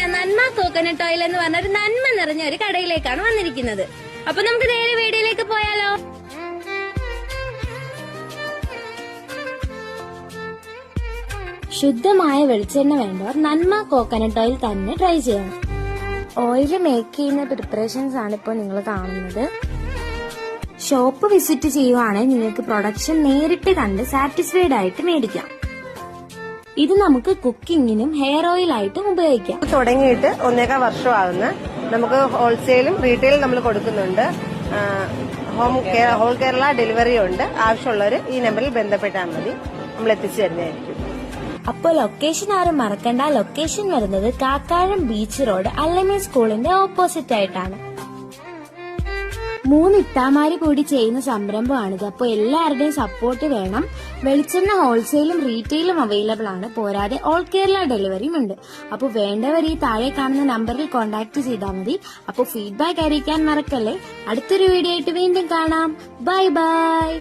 ഞാൻ നന്മ coconut oil എന്ന് പറഞ്ഞ ഒരു നന്മ നിറഞ്ഞ ഒരു കടയിലേക്കാണ് വന്നിരിക്കുന്നത്. അപ്പൊ നമുക്ക് നേരെ വീഡിയോയിലേക്ക് പോയാലോ? ശുദ്ധമായ വെളിച്ചെണ്ണ വേണ്ടവർ നന്മ കോക്കനട്ട് ഓയിൽ തന്നെ ട്രൈ ചെയ്യണം. ഓയിൽ മേക്ക് ചെയ്യുന്ന പ്രിപ്പറേഷൻസ് ആണ് ഇപ്പോൾ നിങ്ങൾ കാണുന്നത്. ഷോപ്പ് വിസിറ്റ് ചെയ്യുവാണെങ്കിൽ നിങ്ങൾക്ക് പ്രൊഡക്ഷൻ നേരിട്ട് കണ്ട് സാറ്റിസ്ഫൈഡ് ആയിട്ട് മേടിക്കാം. ഇത് നമുക്ക് കുക്കിങ്ങിനും ഹെയർ ഓയിൽ ആയിട്ടും ഉപയോഗിക്കാം തുടങ്ങിയിട്ട് വർഷം വർഷമാകുന്ന നമുക്ക് ഹോൾസെയിലും റീറ്റെയിലും നമ്മൾ കൊടുക്കുന്നുണ്ട്. Home care whole Kerala delivery ഉണ്ട്. ആവശ്യമുള്ളവർ ഈ നമ്പറിൽ ബന്ധപ്പെട്ടാൽ മതി. നമ്മൾ എത്തിച്ചു തരുന്നതായിരിക്കും. അപ്പോൾ ലൊക്കേഷൻ ആരും മറക്കണ്ട. ലൊക്കേഷൻ വരുന്നത് കാക്കാഴം ബീച്ച് റോഡ് അല്ലെങ്കിൽ സ്കൂളിന്റെ ഓപ്പോസിറ്റ് ആയിട്ടാണ്. മൂന്ന് ഇട്ടാമാര് കൂടി ചെയ്യുന്ന സംരംഭമാണിത്. അപ്പോൾ എല്ലാവരുടെയും സപ്പോർട്ട് വേണം. വെളിച്ചെണ്ണ ഹോൾസെയിലും റീറ്റെയിലും അവൈലബിൾ ആണ്. പോരാതെ ഓൾ കേരള ഡെലിവറിയും ഉണ്ട്. അപ്പോൾ വേണ്ടവർ ഈ താഴെ കാണുന്ന നമ്പറിൽ കോൺടാക്ട് ചെയ്താൽ മതി. അപ്പോൾ ഫീഡ്ബാക്ക് അറിയിക്കാൻ മറക്കല്ലേ? അടുത്തൊരു വീഡിയോ ആയിട്ട് വീണ്ടും കാണാം. Bye bye